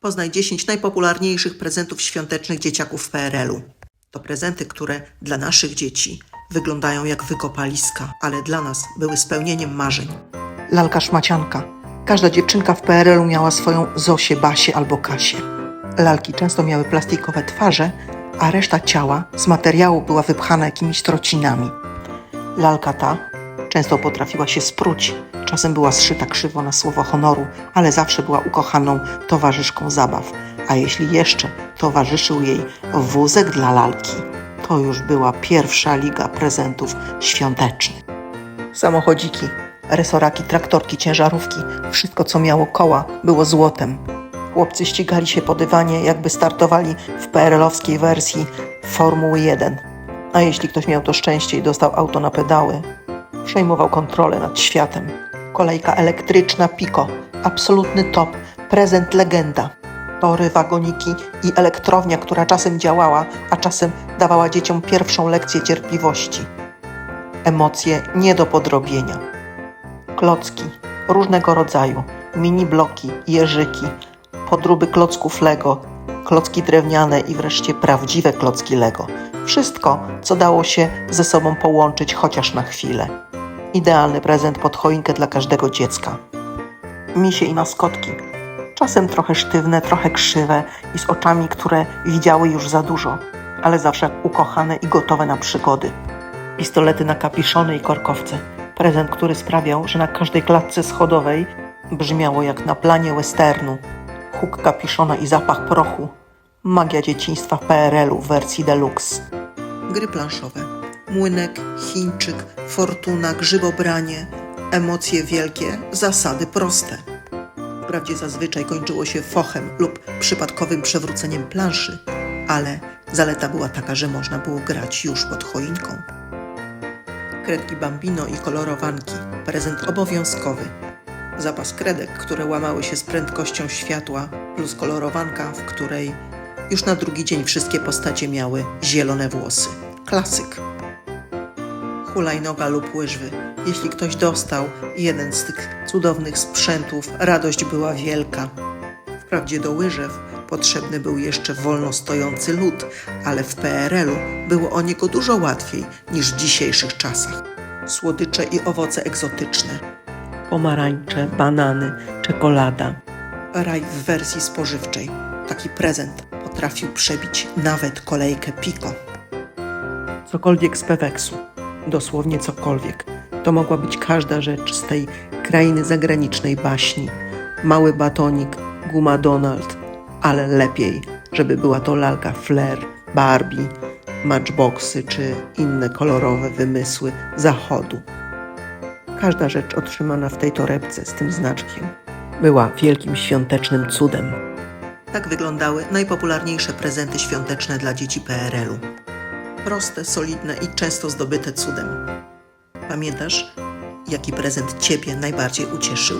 Poznaj 10 najpopularniejszych prezentów świątecznych dzieciaków w PRL-u. To prezenty, które dla naszych dzieci wyglądają jak wykopaliska, ale dla nas były spełnieniem marzeń. Lalka szmacianka. Każda dziewczynka w PRL-u miała swoją Zosię, Basię albo Kasię. Lalki często miały plastikowe twarze, a reszta ciała z materiału była wypchana jakimiś trocinami. Lalka ta często potrafiła się spróć, czasem była zszyta krzywo na słowo honoru, ale zawsze była ukochaną towarzyszką zabaw. A jeśli jeszcze towarzyszył jej wózek dla lalki, to już była pierwsza liga prezentów świątecznych. Samochodziki, resoraki, traktorki, ciężarówki, wszystko co miało koła było złotem. Chłopcy ścigali się po dywanie, jakby startowali w PRL-owskiej wersji Formuły 1. A jeśli ktoś miał to szczęście i dostał auto na pedały, przejmował kontrolę nad światem. Kolejka elektryczna Pico, absolutny top, prezent legenda. Tory, wagoniki i elektrownia, która czasem działała, a czasem dawała dzieciom pierwszą lekcję cierpliwości. Emocje nie do podrobienia. Klocki różnego rodzaju, mini bloki, jeżyki, podróby klocków Lego, klocki drewniane i wreszcie prawdziwe klocki Lego. Wszystko, co dało się ze sobą połączyć chociaż na chwilę. Idealny prezent pod choinkę dla każdego dziecka. Misie i maskotki. Czasem trochę sztywne, trochę krzywe i z oczami, które widziały już za dużo, ale zawsze ukochane i gotowe na przygody. Pistolety na kapiszony i korkowce. Prezent, który sprawiał, że na każdej klatce schodowej brzmiało jak na planie westernu. Huk kapiszona i zapach prochu. Magia dzieciństwa PRL-u w wersji deluxe. Gry planszowe. Młynek, Chińczyk, Fortuna, Grzybobranie. Emocje wielkie, zasady proste. Wprawdzie zazwyczaj kończyło się fochem lub przypadkowym przewróceniem planszy, ale zaleta była taka, że można było grać już pod choinką. Kredki Bambino i kolorowanki. Prezent obowiązkowy. Zapas kredek, które łamały się z prędkością światła, plus kolorowanka, w której już na drugi dzień wszystkie postacie miały zielone włosy. Klasyk. Hulajnoga lub łyżwy. Jeśli ktoś dostał jeden z tych cudownych sprzętów, radość była wielka. Wprawdzie do łyżew potrzebny był jeszcze wolno stojący lód, ale w PRL-u było o niego dużo łatwiej niż w dzisiejszych czasach. Słodycze i owoce egzotyczne. Pomarańcze, banany, czekolada. Raj w wersji spożywczej. Taki prezent potrafił przebić nawet kolejkę Pico. Cokolwiek z Peweksu. Dosłownie cokolwiek. To mogła być każda rzecz z tej krainy zagranicznej baśni. Mały batonik, guma Donald, ale lepiej, żeby była to lalka Flair, Barbie, Matchboxy czy inne kolorowe wymysły zachodu. Każda rzecz otrzymana w tej torebce z tym znaczkiem była wielkim świątecznym cudem. Tak wyglądały najpopularniejsze prezenty świąteczne dla dzieci PRL-u. Proste, solidne i często zdobyte cudem. Pamiętasz, jaki prezent Ciebie najbardziej ucieszył?